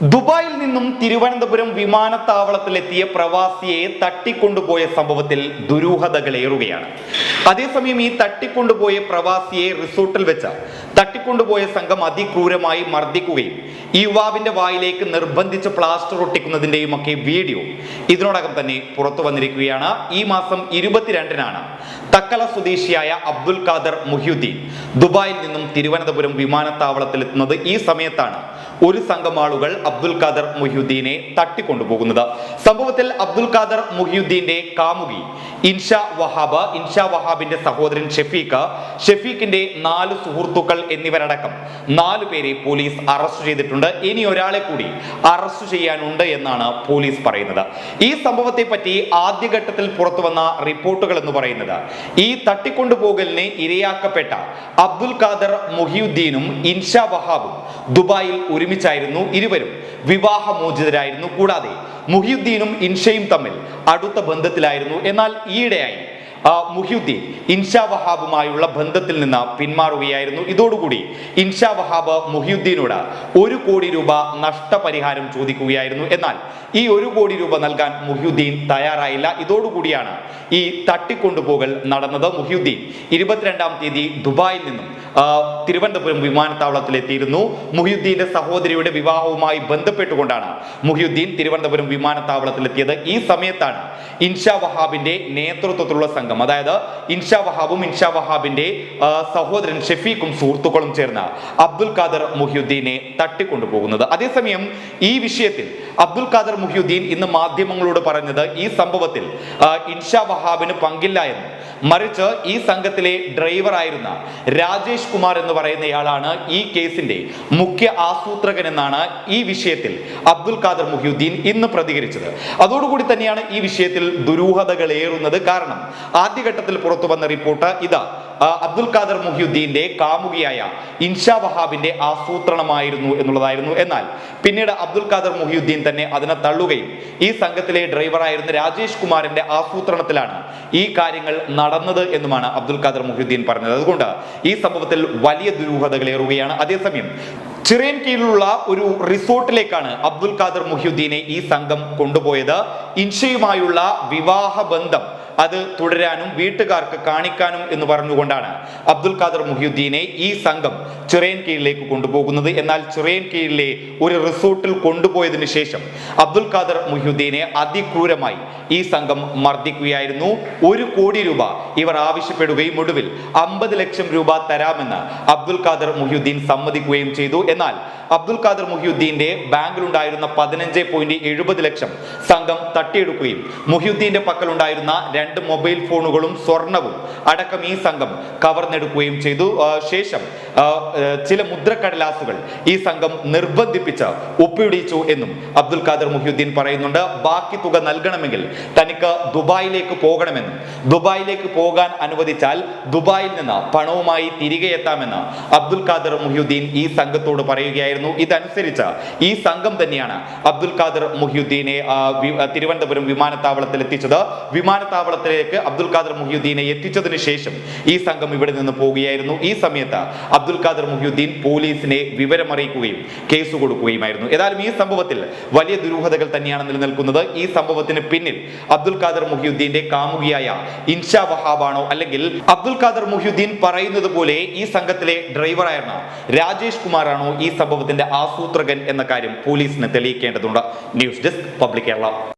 ദുബായിൽ നിന്നും തിരുവനന്തപുരം വിമാനത്താവളത്തിലെത്തിയ പ്രവാസിയെ തട്ടിക്കൊണ്ടുപോയ സംഭവത്തിൽ ദുരൂഹതകളേറുകയാണ് അതേസമയം ഈ തട്ടിക്കൊണ്ടുപോയ പ്രവാസിയെ റിസോർട്ടിൽ വെച്ച തട്ടിക്കൊണ്ടുപോയ സംഘം അതിക്രൂരമായി മർദ്ദിക്കുകയും ഈ യുവാവിന്റെ വായിലേക്ക് നിർബന്ധിച്ച് പ്ലാസ്റ്റർ ഒട്ടിക്കുന്നതിന്റെയും ഒക്കെ വീഡിയോ ഇതിനോടകം തന്നെ പുറത്തു വന്നിരിക്കുകയാണ്. ഈ മാസം ഇരുപത്തിരണ്ടിനാണ് തക്കല സ്വദേശിയായ അബ്ദുൽ ഖാദർ മുഹ്യുദ്ദീൻ ദുബായിൽ നിന്നും തിരുവനന്തപുരം വിമാനത്താവളത്തിലെത്തുന്നത്. ഈ സമയത്താണ് ഒരു സംഘം ആളുകൾ അബ്ദുൽ ഖാദർ മുഹ്യുദ്ദീനെ തട്ടിക്കൊണ്ടുപോകുന്നത്. സംഭവത്തിൽ അബ്ദുൽ ഖാദർ മുഹ്യുദ്ദീന്റെ കാമുകി ഇൻഷ വഹാബ് ഇൻഷ വഹാബിന്റെ സഹോദരൻ ഷെഫീഖ് ഷെഫീഖിന്റെ നാല് സുഹൃത്തുക്കൾ എന്നിവരടക്കം നാലു പേരെ പോലീസ് അറസ്റ്റ് ചെയ്തിട്ടുണ്ട്. ഇനി ഒരാളെ കൂടി അറസ്റ്റ് ചെയ്യാനുണ്ട് എന്നാണ് പോലീസ് പറയുന്നത്. ഈ സംഭവത്തെ പറ്റി ആദ്യഘട്ടത്തിൽ പുറത്തു വന്ന റിപ്പോർട്ടുകൾ എന്ന് പറയുന്നത് ഈ തട്ടിക്കൊണ്ടുപോകലിന് ഇരയാക്കപ്പെട്ട അബ്ദുൽ ഖാദർ മുഹിയുദ്ദീനും ഇൻഷ വഹാബും ദുബായിൽ ഒരുമിച്ചായിരുന്നു ഇരുവരും വിവാഹമോചിതരായിരുന്നു. കൂടാതെ മുഹിയുദ്ദീനും ഇൻഷയും തമ്മിൽ അടുത്ത ബന്ധത്തിലായിരുന്നു. എന്നാൽ ഈയിടെയായി മുഹിയുദ്ദീൻ ഇൻഷാ വഹാബുമായുള്ള ബന്ധത്തിൽ നിന്ന് പിന്മാറുകയായിരുന്നു. ഇതോടുകൂടി ഇൻഷാ വഹാബ് മുഹിയുദ്ദീനോട് ഒരു കോടി രൂപ നഷ്ടപരിഹാരം ചോദിക്കുകയായിരുന്നു. എന്നാൽ ഈ ഒരു കോടി രൂപ നൽകാൻ മുഹിയുദ്ദീൻ തയ്യാറായില്ല. ഇതോടുകൂടിയാണ് ഈ തട്ടിക്കൊണ്ടുപോകൽ നടന്നത്. മുഹിയുദ്ദീൻ ഇരുപത്തിരണ്ടാം തീയതി ദുബായിൽ നിന്നും തിരുവനന്തപുരം വിമാനത്താവളത്തിലെത്തിയിരുന്നു. മുഹിയുദ്ദീന്റെ സഹോദരിയുടെ വിവാഹവുമായി ബന്ധപ്പെട്ടുകൊണ്ടാണ് മുഹിയുദ്ദീൻ തിരുവനന്തപുരം വിമാനത്താവളത്തിലെത്തിയത്. ഈ സമയത്താണ് ഇൻഷാ വഹാബിന്റെ നേതൃത്വത്തിലുള്ള സംഘം അതായത് ഇൻഷാ വഹാബും ഇൻഷാ വഹാബിന്റെ സഹോദരൻ ഷെഫീഖും സുഹൃത്തുക്കളും ചേർന്ന് അബ്ദുൽ ഖാദർ മുഹിയുദ്ദീനെ തട്ടിക്കൊണ്ടുപോകുന്നത്. അതേസമയം ഈ വിഷയത്തിൽ അബ്ദുൽ ഖാദർ മുഹിയുദ്ദീൻ ഇന്ന് മാധ്യമങ്ങളോട് പറഞ്ഞത് ഈ സംഭവത്തിൽ ഇൻഷാ വഹാബിന് പങ്കില്ല എന്ന്. മറിച്ച് ഈ സംഘത്തിലെ ഡ്രൈവർ ആയിരുന്ന രാജേഷ് കുമാർ എന്ന് പറയുന്നയാളാണ് ഈ കേസിന്റെ മുഖ്യ ആസൂത്രകൻ എന്നാണ് ഈ വിഷയത്തിൽ അബ്ദുൽ ഖാദർ മുഹിയുദ്ദീൻ ഇന്ന് പ്രതികരിച്ചത്. അതോടുകൂടി തന്നെയാണ് ഈ വിഷയത്തിൽ ദുരൂഹതകൾ ഏറുന്നത്. കാരണം ആദ്യഘട്ടത്തിൽ പുറത്തു വന്ന റിപ്പോർട്ട് ഇതാ. അബ്ദുൽ ഖാദർ മുഹിയുദ്ദീന്റെ കാമുകിയായ ഇൻഷാ വഹാബിന്റെ ആസൂത്രണമായിരുന്നു എന്നുള്ളതായിരുന്നു. എന്നാൽ പിന്നീട് അബ്ദുൽ ഖാദർ മുഹിയുദ്ദീൻ തന്നെ അതിനെ തള്ളുകയും ഈ സംഘത്തിലെ ഡ്രൈവറായിരുന്ന രാജേഷ് കുമാറിന്റെ ആസൂത്രണത്തിലാണ് ഈ കാര്യങ്ങൾ നടന്നത് എന്നുമാണ് അബ്ദുൽ ഖാദർ മുഹിയുദ്ദീൻ പറഞ്ഞത്. അതുകൊണ്ട് ഈ സംഭവത്തിൽ വലിയ ദുരൂഹതകൾ ഏറുകയാണ്. അതേസമയം ചിറയൻ കീഴിലുള്ള ഒരു റിസോർട്ടിലേക്കാണ് അബ്ദുൽ ഖാദർ മുഹിയുദ്ദീനെ ഈ സംഘം കൊണ്ടുപോയത്. ഇൻഷയുമായുള്ള വിവാഹ ബന്ധം അത് തുടരാനും വീട്ടുകാർക്ക് കാണിക്കാനും എന്ന് പറഞ്ഞുകൊണ്ടാണ് അബ്ദുൽ ഖാദർ മുഹിയുദ്ദീനെ ഈ സംഘം ചിറയൻ കീഴിലേക്ക് കൊണ്ടുപോകുന്നത്. എന്നാൽ ചിറയൻ കീഴിലെ ഒരു റിസോർട്ടിൽ കൊണ്ടുപോയതിനു ശേഷം അബ്ദുൽ ഖാദർ മുഹിയുദ്ദീനെ അതിക്രൂരമായി ഈ സംഘം മർദ്ദിക്കുകയായിരുന്നു. ഒരു കോടി രൂപ ഇവർ ആവശ്യപ്പെടുകയും ഒടുവിൽ അമ്പത് ലക്ഷം രൂപ തരാമെന്ന് അബ്ദുൽ ഖാദർ മുഹിയുദ്ദീൻ സമ്മതിക്കുകയും ചെയ്തു. എന്നാൽ അബ്ദുൽ ഖാദർ മുഹിയുദ്ദീന്റെ ബാങ്കിലുണ്ടായിരുന്ന പതിനഞ്ച് പോയിന്റ് എഴുപത് ലക്ഷം സംഘം തട്ടിയെടുക്കുകയും മുഹിയുദ്ദീന്റെ പക്കലുണ്ടായിരുന്ന രണ്ട് മൊബൈൽ ഫോണുകളും സ്വർണവും അടക്കം ഈ സംഘം കവർന്നെടുക്കുകയും ചെയ്തു. ശേഷം ചില മുദ്രക്കടലാസുകൾ ഈ സംഘം നിർബന്ധിപ്പിച്ച് ഒപ്പിടിച്ചു എന്നും അബ്ദുൽ ഖാദർ മുഹിയുദ്ദീൻ പറയുന്നുണ്ട്. ബാക്കി തുക നൽകണമെങ്കിൽ തനിക്ക് ദുബായിലേക്ക് പോകണമെന്നും ദുബായിലേക്ക് പോകാൻ അനുവദിച്ചാൽ ദുബായിൽ നിന്ന് പണവുമായി തിരികെ എത്താമെന്ന് അബ്ദുൽ ഖാദർ മുഹിയുദ്ദീൻ ഈ സംഘത്തോട് പറയുകയായിരുന്നു. ഇതനുസരിച്ച് ഈ സംഘം തന്നെയാണ് അബ്ദുൽ ഖാദർ മുഹിയുദ്ദീനെ തിരുവനന്തപുരം വിമാനത്താവളത്തിൽ എത്തിച്ചത് വിമാനത്താവളത്തിലേക്ക് അബ്ദുൽ ഖാദർ മുഹിയുദ്ദീനെ എത്തിച്ചതിന് ശേഷം ഈ സംഘം ഇവിടെ നിന്ന് പോവുകയായിരുന്നു ഈ സമയത്ത് അബ്ദുൽ ഖാദർ മുഹിയുദ്ദീൻ പോലീസിനെ വിവരമറിയിക്കുകയും കേസ് കൊടുക്കുകയുമായിരുന്നു. ഏതായാലും ഈ സംഭവത്തിൽ വലിയ ദുരൂഹതകൾ തന്നെയാണ് നിലനിൽക്കുന്നത്. ഈ സംഭവത്തിന് പിന്നിൽ അബ്ദുൽ ഖാദർ മുഹിയുദ്ദീന്റെ കാമുകിയായ ഇൻഷാ വഹാബാണോ അല്ലെങ്കിൽ അബ്ദുൽ ഖാദർ മുഹിയുദ്ദീൻ പറയുന്നത് പോലെ ഈ സംഘത്തിലെ ഡ്രൈവറായിരുന്ന രാജേഷ് കുമാറാണോ ഈ സംഭവത്തിന്റെ ആസൂത്രകൻ എന്ന കാര്യം പോലീസിന് തെളിയിക്കേണ്ടതുണ്ട്. News desk public Kerala.